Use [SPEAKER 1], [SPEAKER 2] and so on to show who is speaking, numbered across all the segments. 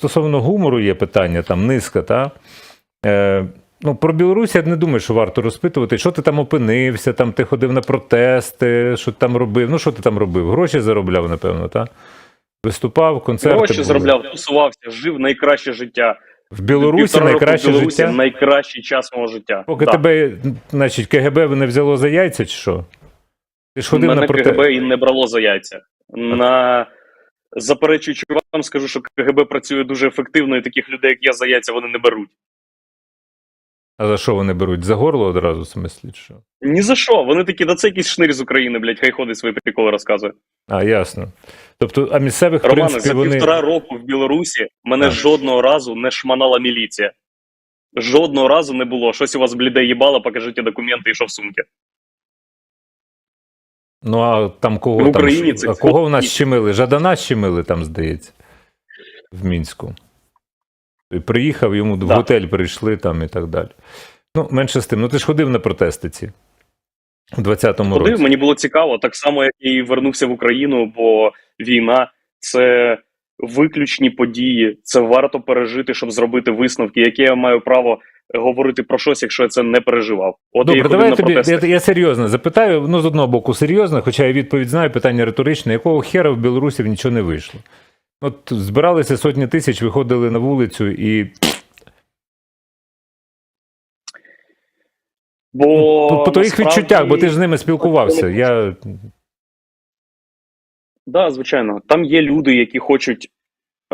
[SPEAKER 1] стосовно гумору є питання, там низка, та? Е, ну, про Білорусь я не думаю, що варто розпитувати, що ти там опинився, там ти ходив на протести, що ти там робив. Ну, що ти там робив? Гроші заробляв, напевно, так? Виступав, концерти.
[SPEAKER 2] Гроші
[SPEAKER 1] були.
[SPEAKER 2] заробляв, тусувався, жив найкраще життя.
[SPEAKER 1] В Білорусі
[SPEAKER 2] Півтора
[SPEAKER 1] найкраще
[SPEAKER 2] в Білорусі
[SPEAKER 1] життя.
[SPEAKER 2] найкращий час мого життя.
[SPEAKER 1] Поки
[SPEAKER 2] Да.
[SPEAKER 1] тебе, значить, КГБ не взяло за яйця, чи що? Ти ж ходив
[SPEAKER 2] Мене
[SPEAKER 1] на протести.
[SPEAKER 2] КГБ і не брало за яйця. На заперечуючи вам, скажу, що КГБ працює дуже ефективно, і таких людей, як я, за яйця вони не беруть.
[SPEAKER 1] А за що вони беруть? За горло одразу, в смислі, що?
[SPEAKER 2] Ні за що. Вони такі, да це якийсь шнир з України, блядь, хай ходить свої приколи розказує.
[SPEAKER 1] А, ясно. Тобто, а місцевих,
[SPEAKER 2] Романе,
[SPEAKER 1] принципі,
[SPEAKER 2] за
[SPEAKER 1] вони.
[SPEAKER 2] півтора року в Білорусі мене
[SPEAKER 1] Так.
[SPEAKER 2] жодного разу не шманала міліція. Жодного разу не було. Щось у вас бліде їбало, покажіть документи і що в сумки.
[SPEAKER 1] Ну, а там кого
[SPEAKER 2] В
[SPEAKER 1] там?
[SPEAKER 2] Україні
[SPEAKER 1] ш-
[SPEAKER 2] це
[SPEAKER 1] а кого в нас щемили? Жадана щемили там, здається, в Мінську. І приїхав, йому в готель прийшли там і так далі. Ну, менше з тим. Ну, ти ж ходив на протести ці у 20-му
[SPEAKER 2] Ходив,
[SPEAKER 1] році.
[SPEAKER 2] мені було цікаво, так само, як і вернувся в Україну, бо війна це виключні події. Це варто пережити, щоб зробити висновки. Яке я маю право говорити про щось, якщо я це не переживав? От я
[SPEAKER 1] Добре,
[SPEAKER 2] ходив
[SPEAKER 1] давай
[SPEAKER 2] на
[SPEAKER 1] тобі. Я, я серйозно запитаю. Ну, з одного боку, серйозно, хоча я відповідь знаю, питання риторичне. Якого хера в Білорусі нічого не вийшло? От збиралися сотні тисяч, виходили на вулицю і
[SPEAKER 2] Бо
[SPEAKER 1] по, по твоїх
[SPEAKER 2] насправді-
[SPEAKER 1] відчуттях, бо ти ж з ними спілкувався. Я
[SPEAKER 2] Да, звичайно. Там є люди, які хочуть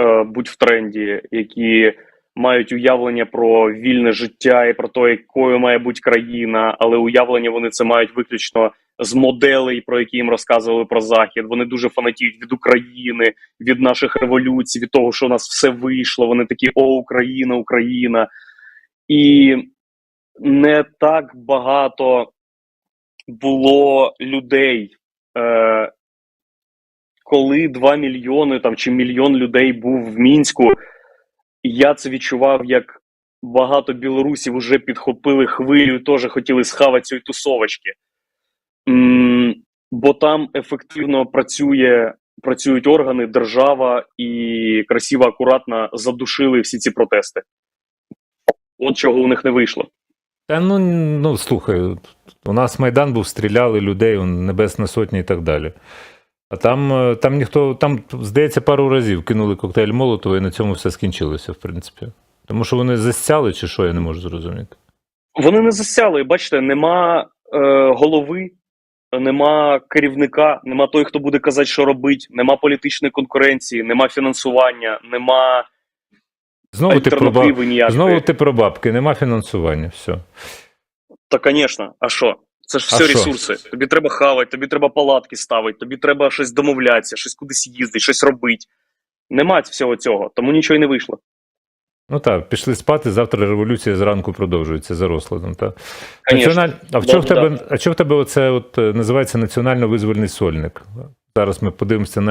[SPEAKER 2] е, бути в тренді, які мають уявлення про вільне життя і про те, якою має бути країна, але уявлення вони це мають виключно з моделей, про які їм розказували про захід. Вони дуже фанатіють від України, від наших революцій, від того, що у нас все вийшло. Вони такі о, Україна, Україна. І не так багато було людей. Е, коли 2 мільйони там чи мільйон людей був в мінську, я це відчував як багато білорусів вже підхопили хвилю, і теж хотіли схавати цієї тусовочки. М, бо там ефективно працює, працюють органи, держава і красиво, акуратно задушили всі ці протести. От чого у них не вийшло.
[SPEAKER 1] Та ну, ну слухай, у нас Майдан був, стріляли людей, Небесна Сотня і так далі. А там, е, там ніхто, там, здається, пару разів кинули коктейль Молотова, і на цьому все скінчилося, в принципі. Тому що вони засяли, чи що, я не можу зрозуміти.
[SPEAKER 2] Вони не засяли. Бачите, нема е, голови, нема керівника, нема той, хто буде казати, що робить, нема політичної конкуренції, нема фінансування, нема
[SPEAKER 1] Знову ти, про, баб...
[SPEAKER 2] ніякої.
[SPEAKER 1] Знову ти про бабки, нема фінансування, все.
[SPEAKER 2] Та, звісно, а що? Це ж
[SPEAKER 1] А
[SPEAKER 2] все
[SPEAKER 1] що?
[SPEAKER 2] ресурси. Тобі треба хавати, тобі треба палатки ставити, тобі треба щось домовлятися, щось кудись їздити, щось робити. Нема всього цього, тому нічого й не вийшло.
[SPEAKER 1] Ну так, пішли спати, завтра революція зранку продовжується за розкладом. Та. Національ... А в
[SPEAKER 2] Да,
[SPEAKER 1] чому в
[SPEAKER 2] да.
[SPEAKER 1] тебе, а чого в тебе оце от, е, називається національно-визвольний сольник? Зараз ми подивимося на